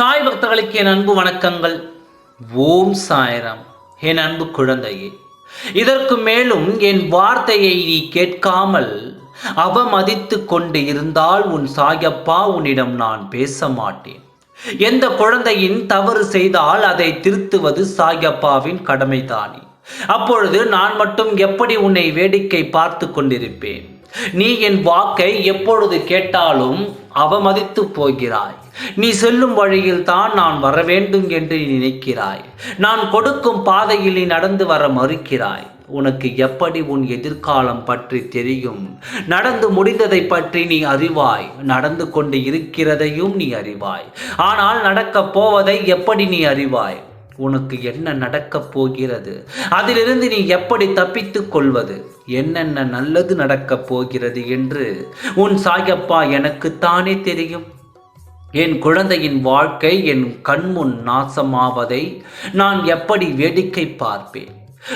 பக்தர்களுக்கு என் அன்பு வணக்கங்கள். ஓம் சாயரம். என் அன்பு குழந்தையே இதற்கு மேலும் என் வார்த்தையை நீ கேட்காமல் அவமதித்து கொண்டு இருந்தால் உன் சாயப்பா உன்னிடம் நான் பேச மாட்டேன் எந்த குழந்தையின் தவறு செய்தால் அதை திருத்துவது சாயப்பாவின் கடமைதானே. அப்பொழுது நான் மட்டும் எப்படி உன்னை வேடிக்கை பார்த்து கொண்டிருப்பேன்? நீ என் வாக்கை எப்பொழுது கேட்டாலும் அவமதித்து போகிறாய். நீ செல்லும் வழியில் தான் நான் வர வேண்டும் என்று நீ நினைக்கிறாய். நான் கொடுக்கும் பாதையில் நீ நடந்து வர மறுக்கிறாய். உனக்கு எப்படி உன் எதிர்காலம் பற்றி தெரியும்? நடந்து முடிந்ததை பற்றி நீ அறிவாய். நடந்து கொண்டு இருக்கிறதையும் நீ அறிவாய். ஆனால் நடக்கப் போவதை எப்படி நீ அறிவாய்? உனக்கு என்ன நடக்கப் போகிறது? அதிலிருந்து நீ எப்படி தப்பித்துக் கொள்வது? என்னென்ன நல்லது நடக்கப் போகிறது என்று? உன் சாயப்பா எனக்குத்தானே தெரியும். என் குழந்தையின் வாழ்க்கை என் கண்முன் நாசமாவதை நான் எப்படி வேடிக்கை பார்ப்பேன்?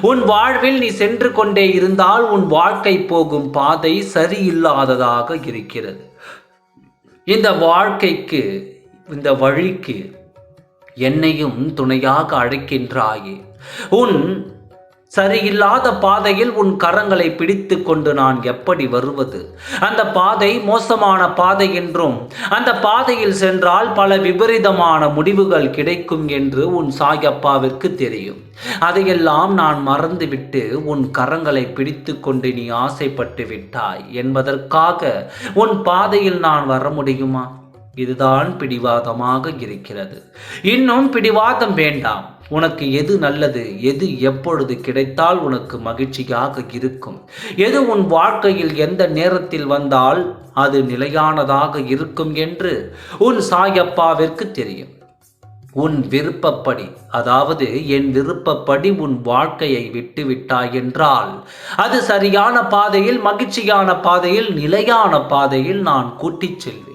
உன் வாழ்வில் நீ சென்று கொண்டே இருந்தால் உன் வாழ்க்கை போகும் பாதை சரியில்லாததாக இருக்கிறது. இந்த வாழ்க்கைக்கு இந்த வழிக்கு என்னையும் துணையாக அழைக்கின்றாயே. உன் சரியில்லாத பாதையில் உன் கரங்களை பிடித்து கொண்டு நான் எப்படி வருவது? அந்த பாதை மோசமான பாதை என்றும் அந்த பாதையில் சென்றால் பல விபரீதமான முடிவுகள் கிடைக்கும் என்று உன் சாயப்பாவிற்கு தெரியும். அதையெல்லாம் நான் மறந்துவிட்டு உன் கரங்களை பிடித்து கொண்டு நீ ஆசைப்பட்டு விட்டாய் என்பதற்காக உன் பாதையில் நான் வர முடியுமா? இதுதான் பிடிவாதமாக இருக்கிறது. இன்னும் பிடிவாதம் வேண்டாம். உனக்கு எது நல்லது எது எப்பொழுது கிடைத்தால் உனக்கு மகிழ்ச்சியாக இருக்கும். எது உன் வாழ்க்கையில் எந்த நேரத்தில் வந்தால் அது நிலையானதாக இருக்கும் என்று உன் சாயப்பாவிற்கு தெரியும். உன் விருப்பப்படி அதாவது என் விருப்பப்படி உன் வாழ்க்கையை விட்டு விட்டாய் என்றால் அது சரியான பாதையில் மகிழ்ச்சியான பாதையில் நிலையான பாதையில் நான் கூட்டிச் செல்வேன்.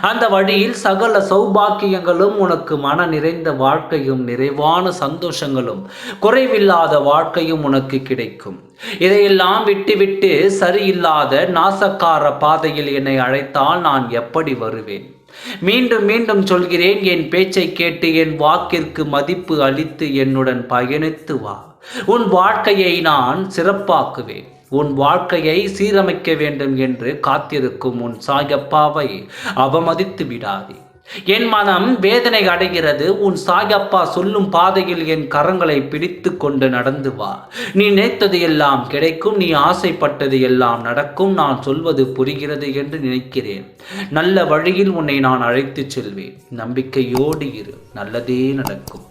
அந்த வழியில் சகல சௌபாக்கியங்களும் உனக்கு மன நிறைந்த வாழ்க்கையும் நிறைவான சந்தோஷங்களும் குறைவில்லாத வாழ்க்கையும் உனக்கு கிடைக்கும். இதையெல்லாம் விட்டுவிட்டு சரியில்லாத நாசக்கார பாதையில் என்னை அழைத்தால் நான் எப்படி வருவேன்? மீண்டும் மீண்டும் சொல்கிறேன் என் பேச்சை கேட்டு என் வாக்கிற்கு மதிப்பு அளித்து என்னுடன் பயணித்து வா. உன் வாழ்க்கையை நான் சிறப்பாக்குவேன். உன் வாழ்க்கையை சீரமைக்க வேண்டும் என்று காத்திருக்கும் உன் சாயப்பாவை அவமதித்து விடாதே. என் மனம் வேதனை அடைகிறது. உன் சாயப்பா சொல்லும் பாதையில் என் கரங்களை பிடித்து கொண்டு நடந்து வா. நீ நினைத்தது எல்லாம் கிடைக்கும். நீ ஆசைப்பட்டது எல்லாம் நடக்கும். நான் சொல்வது புரிகிறது என்று நினைக்கிறேன். நல்ல வழியில் உன்னை நான் அழைத்துச் செல்வேன். நம்பிக்கையோடு இரு. நல்லதே நடக்கும்.